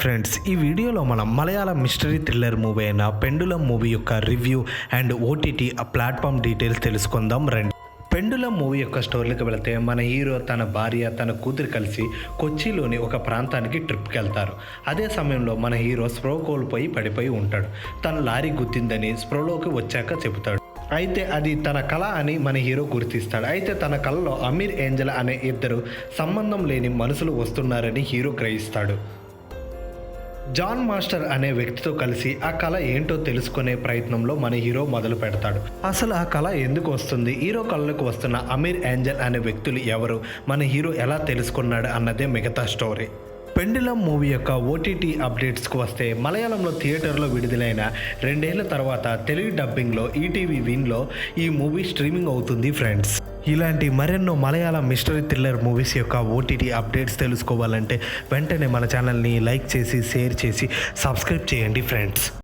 Friends ఈ వీడియోలో మనం మలయాళం మిస్టరీ థ్రిల్లర్ మూవీ అయిన పెండులం మూవీ యొక్క రివ్యూ అండ్ ఓటీటీ ఆ ప్లాట్ఫామ్ డీటెయిల్స్ తెలుసుకుందాం రండి. పెండులం మూవీ యొక్క స్టోరీకి వెళితే మన హీరో తన భార్య తన కూతురు కలిసి కొచ్చిలోని ఒక ప్రాంతానికి ట్రిప్కి వెళ్తారు. అదే సమయంలో మన హీరో స్ప్రో కోల్పోయి పడిపోయి ఉంటాడు. తన లారీ గుద్దిందని స్ప్రోలోకి వచ్చాక చెబుతాడు. అయితే అది తన కళ అని మన హీరో గుర్తిస్తాడు. అయితే తన కళలో అమీర్ ఏంజల్ అనే ఇద్దరు సంబంధం లేని మనుషులు వస్తున్నారని హీరో గ్రహిస్తాడు. జాన్ మాస్టర్ అనే వ్యక్తితో కలిసి ఆ కళ ఏంటో తెలుసుకునే ప్రయత్నంలో మన హీరో మొదలు పెడతాడు. అసలు ఆ కళ ఎందుకు వస్తుంది? హీరో కళలకు వస్తున్న అమీర్ ఏంజల్ అనే వ్యక్తులు ఎవరు? మన హీరో ఎలా తెలుసుకున్నాడు అన్నదే మిగతా స్టోరీ. పెండిలం మూవీ యొక్క ఓటీటీ అప్డేట్స్కి వస్తే మలయాళంలో థియేటర్లో విడుదలైన రెండేళ్ళ తర్వాత తెలుగు డబ్బింగ్లో ఈటీవీ విన్లో ఈ మూవీ స్ట్రీమింగ్ అవుతుంది ఫ్రెండ్స్. ఇలాంటి మరెన్నో మలయాళం మిస్టరీ థ్రిల్లర్ మూవీస్ యొక్క ఓటీటీ అప్డేట్స్ తెలుసుకోవాలంటే వెంటనే మన ఛానల్ని లైక్ చేసి షేర్ చేసి సబ్స్క్రైబ్ చేయండి ఫ్రెండ్స్